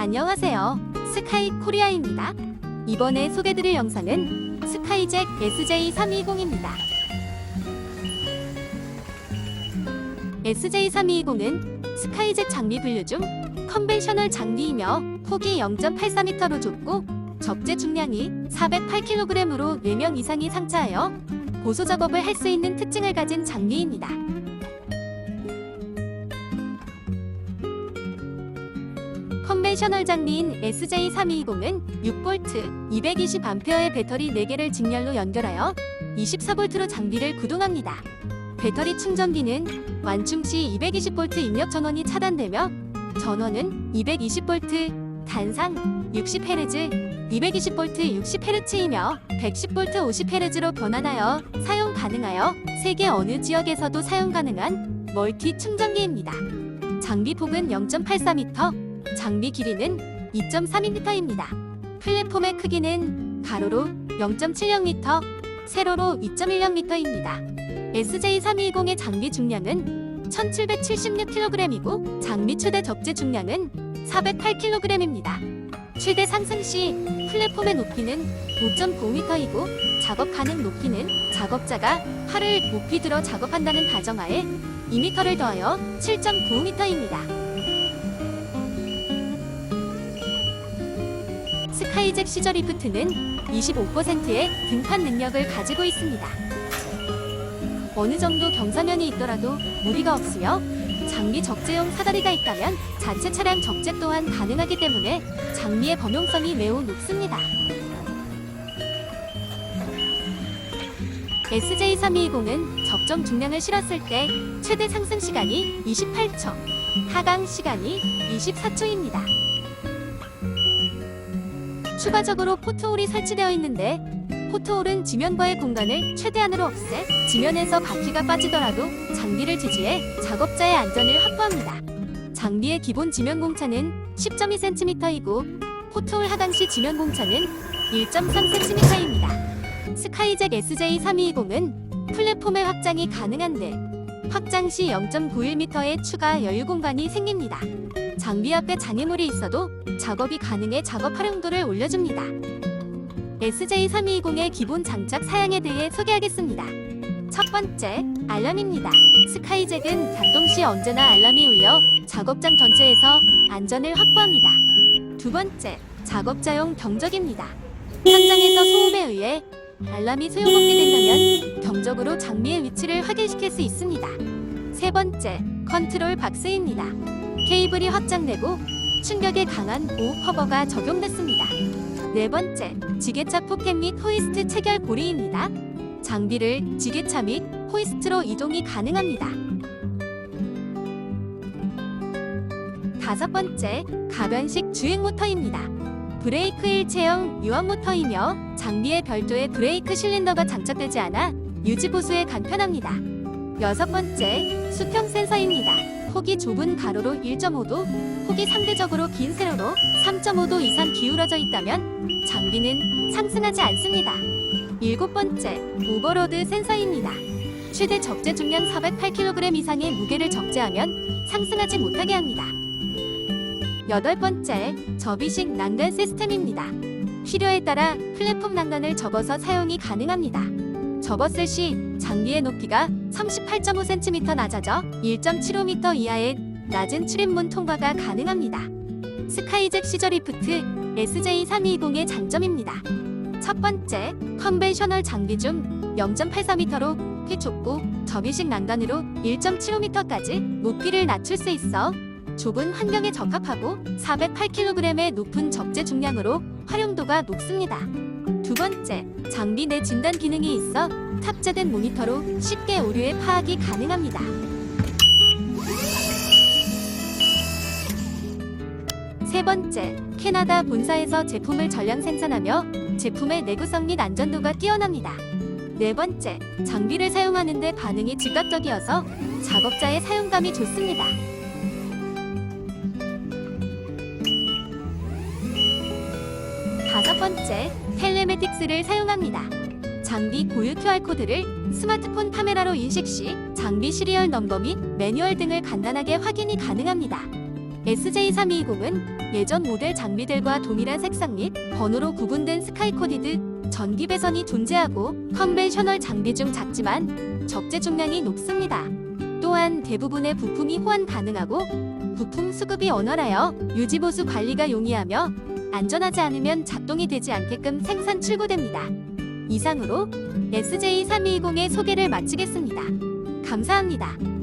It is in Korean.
안녕하세요. 스카이 코리아입니다. 이번에 소개드릴 영상은 스카이잭 SJ320입니다. SJ320은 스카이잭 장비 분류 중 컨벤셔널 장비이며 폭이 0.84m로 좁고 적재 중량이 408kg으로 4명 이상이 상차하여 보소 작업을 할 수 있는 특징을 가진 장비입니다. 컨벤셔널 장비인 SJ320은 6V, 220A의 배터리 4개를 직렬로 연결하여 24V로 장비를 구동합니다. 배터리 충전기는 완충 시 220V 입력 전원이 차단되며 전원은 220V, 단상 60Hz, 220V 60Hz이며 110V 50Hz로 변환하여 사용 가능하여 세계 어느 지역에서도 사용 가능한 멀티 충전기입니다. 장비 폭은 0.84m, 장비 길이는 2.32m입니다. 플랫폼의 크기는 가로로 0.70m, 세로로 2.10m입니다. SJ320의 장비 중량은 1776kg이고 장비 최대 적재 중량은 408kg입니다. 최대 상승 시 플랫폼의 높이는 5.9m이고 작업 가능 높이는 작업자가 팔을 높이 들어 작업한다는 가정하에 2m를 더하여 7.9m입니다. 스카이잭 시저 리프트는 25%의 등판 능력을 가지고 있습니다. 어느 정도 경사면이 있더라도 무리가 없으며 장비 적재용 사다리가 있다면 자체 차량 적재 또한 가능하기 때문에 장비의 범용성이 매우 높습니다. SJ320은 적정 중량을 실었을 때 최대 상승 시간이 28초, 하강 시간이 24초입니다. 추가적으로 포트홀이 설치되어 있는데 포트홀은 지면과의 공간을 최대한으로 없애 지면에서 바퀴가 빠지더라도 장비를 지지해 작업자의 안전을 확보합니다. 장비의 기본 지면 공차는 10.2cm이고 포트홀 하강 시 지면 공차는 1.3cm입니다. 스카이잭 SJ320은 플랫폼의 확장이 가능한데 확장 시 0.91m의 추가 여유 공간이 생깁니다. 장비 앞에 장애물이 있어도 작업이 가능해 작업 활용도를 올려줍니다. SJ320의 기본 장착 사양에 대해 소개하겠습니다. 첫 번째, 알람입니다. 스카이잭은 작동 시 언제나 알람이 울려 작업장 전체에서 안전을 확보합니다. 두 번째, 작업자용 경적입니다. 현장에서 소음에 의해 알람이 소용없게 된다면 경적으로 장비의 위치를 확인시킬 수 있습니다. 세 번째, 컨트롤 박스입니다. 케이블이 확장되고 충격에 강한 보호 커버가 적용됐습니다. 네 번째, 지게차 포켓 및 호이스트 체결 고리입니다. 장비를 지게차 및 호이스트로 이동이 가능합니다. 다섯 번째, 가변식 주행 모터입니다. 브레이크 일체형 유압 모터이며 장비에 별도의 브레이크 실린더가 장착되지 않아 유지 보수에 간편합니다. 여섯 번째, 수평 센서입니다. 폭이 좁은 가로로 1.5도, 폭이 상대적으로 긴 세로로 3.5도 이상 기울어져 있다면 장비는 상승하지 않습니다. 일곱 번째, 오버로드 센서입니다. 최대 적재 중량 408kg 이상의 무게를 적재하면 상승하지 못하게 합니다. 여덟 번째, 접이식 난간 시스템입니다. 필요에 따라 플랫폼 난간을 접어서 사용이 가능합니다. 접었을 시 장비의 높이가 38.5cm 낮아져 1.75m 이하의 낮은 출입문 통과가 가능합니다. 스카이잭 시저 리프트 SJ320의 장점입니다. 첫 번째, 컨벤셔널 장비 중 0.84m로 높이 좁고 접이식 난간으로 1.75m까지 높이를 낮출 수 있어 좁은 환경에 적합하고 408kg의 높은 적재 중량으로 활용도가 높습니다. 두 번째, 장비 내 진단 기능이 있어 탑재된 모니터로 쉽게 오류의 파악이 가능합니다. 세 번째, 캐나다 본사에서 제품을 전량 생산하며 제품의 내구성 및 안전도가 뛰어납니다. 네 번째, 장비를 사용하는데 반응이 즉각적이어서 작업자의 사용감이 좋습니다. 번째, 텔레메틱스를 사용합니다. 장비 고유 QR코드를 스마트폰 카메라로 인식 시 장비 시리얼 넘버 및 매뉴얼 등을 간단하게 확인이 가능합니다. SJ320은 예전 모델 장비들과 동일한 색상 및 번호로 구분된 스카이코디드 전기 배선이 존재하고 컨벤셔널 장비 중 작지만 적재 중량이 높습니다. 또한 대부분의 부품이 호환 가능하고 부품 수급이 원활하여 유지보수 관리가 용이하며 안전하지 않으면 작동이 되지 않게끔 생산 출고됩니다. 이상으로 SJ320의 소개를 마치겠습니다. 감사합니다.